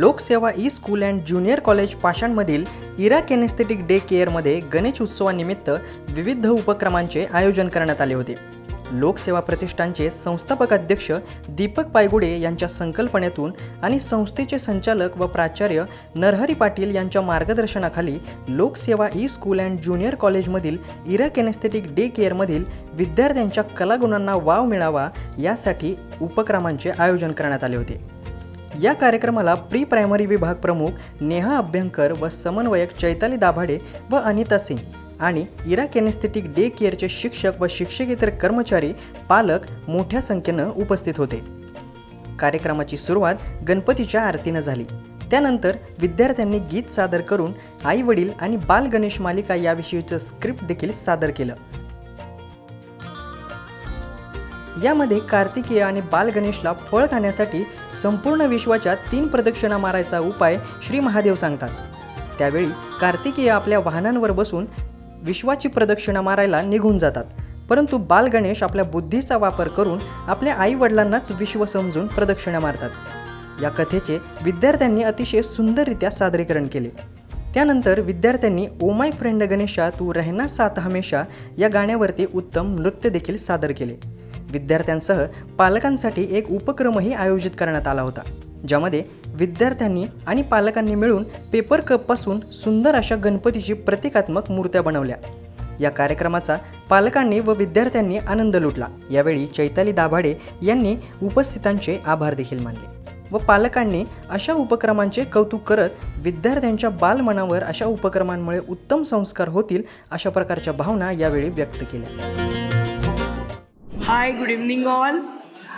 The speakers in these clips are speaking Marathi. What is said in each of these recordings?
Lokseva e school and junior college पाषाणमधील Ira kinesthetic day केअरमध्ये गणेश उत्सवानिमित्त विविध उपक्रमांचे आयोजन करण्यात आले होते. लोकसेवा प्रतिष्ठानचे संस्थापक अध्यक्ष दीपक पायगुडे यांच्या संकल्पनेतून आणि संस्थेचे संचालक व प्राचार्य नरहरी पाटील यांच्या मार्गदर्शनाखाली Lokseva e school and junior कॉलेजमधील इरा कॅनेस्थेटिक डे केअरमधील विद्यार्थ्यांच्या कलागुणांना वाव मिळावा यासाठी उपक्रमांचे आयोजन करण्यात आले होते. या कार्यक्रमाला प्री प्रायमरी विभाग प्रमुख नेहा अभ्यंकर व समन्वयक चैताली दाभाडे व अनिता सिंग आणि इरा केनेस्थेटिक डे केअरचे शिक्षक व शिक्षकेतर कर्मचारी पालक मोठ्या संख्येनं उपस्थित होते. कार्यक्रमाची सुरुवात गणपतीच्या आरतीनं झाली. त्यानंतर विद्यार्थ्यांनी गीत सादर करून आई वडील आणि बाल गणेश मालिका याविषयीचं स्क्रिप्ट देखील सादर केलं. यामध्ये कार्तिकेय आणि बाल गणेशला फळ खाण्यासाठी संपूर्ण विश्वाच्या तीन प्रदक्षिणा मारायचा उपाय श्री महादेव सांगतात. त्यावेळी कार्तिकेय आपल्या वाहनांवर बसून विश्वाची प्रदक्षिणा मारायला निघून जातात. परंतु बालगणेश आपल्या बुद्धीचा वापर करून आपल्या आई वडिलांनाच विश्व समजून प्रदक्षिणा मारतात. या कथेचे विद्यार्थ्यांनी अतिशय सुंदररित्या सादरीकरण केले. त्यानंतर विद्यार्थ्यांनी ओ माय फ्रेंड गणेशा तू रहना साथ हमेशा या गाण्यावरती उत्तम नृत्य देखील सादर केले. विद्यार्थ्यांसह पालकांसाठी एक उपक्रमही आयोजित करण्यात आला होता ज्यामध्ये विद्यार्थ्यांनी आणि पालकांनी मिळून पेपर कपपासून सुंदर अशा गणपतीची प्रतिकात्मक मूर्त्या बनवल्या. या कार्यक्रमाचा पालकांनी व विद्यार्थ्यांनी आनंद लुटला. यावेळी चैताली दाभाडे यांनी उपस्थितांचे आभार देखील मानले व पालकांनी अशा उपक्रमांचे कौतुक करत विद्यार्थ्यांच्या बालमनावर अशा उपक्रमांमुळे उत्तम संस्कार होतील अशा प्रकारच्या भावना यावेळी व्यक्त केल्या. Hi, good evening all.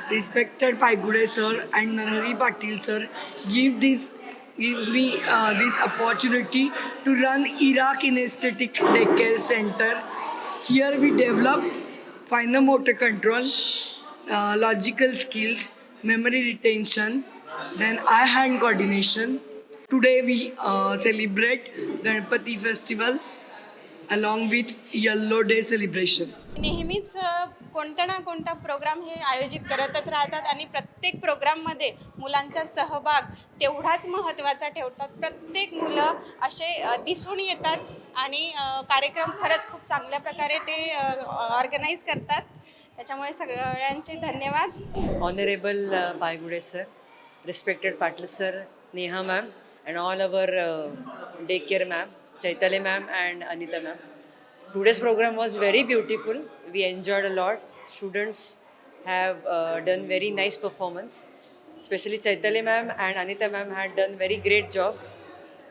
Respected Paigude sir and Narari Patil sir give this give me uh, this opportunity to run Iraq Kinesthetic Daycare Center. Here we develop finer motor control, uh, logical skills, memory retention, then eye-hand coordination. Today we uh, celebrate Ganpati festival along with Yellow Day celebration. नेहमीच कोणता ना कोणता प्रोग्राम हे आयोजित करतच राहतात आणि प्रत्येक प्रोग्राममध्ये मुलांचा सहभाग तेवढाच महत्त्वाचा ठेवतात. प्रत्येक मुलं असे दिसून येतात आणि कार्यक्रम खरंच खूप चांगल्या प्रकारे ते ऑर्गनाईज करतात. त्याच्यामुळे सगळ्यांचे धन्यवाद. Honourable Baygude sir respected respected sir Neha ma'am and all our day care ma'am ma'am, ma'am and Anita ma'am. Today's program was very beautiful. We enjoyed a lot. Students have uh, done very nice performance. Especially Chaitali ma'am and Anita ma'am had done very great job,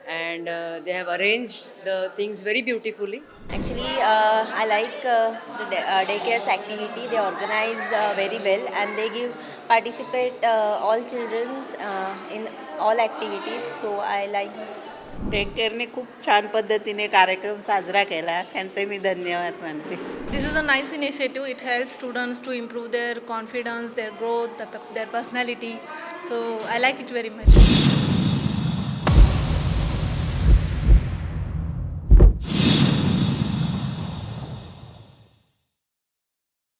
and uh, they have arranged the things very beautifully. Actually, uh, I like uh, the day, uh, daycare's activity. They organize uh, very well and they give participate uh, all childrens uh, in all activities. So I like. टेककेअरने खूप छान पद्धतीने कार्यक्रम साजरा केला. त्यांचे मी धन्यवाद मानते. This is a nice initiative it help students to improve their confidence their growth their personality so I like it very much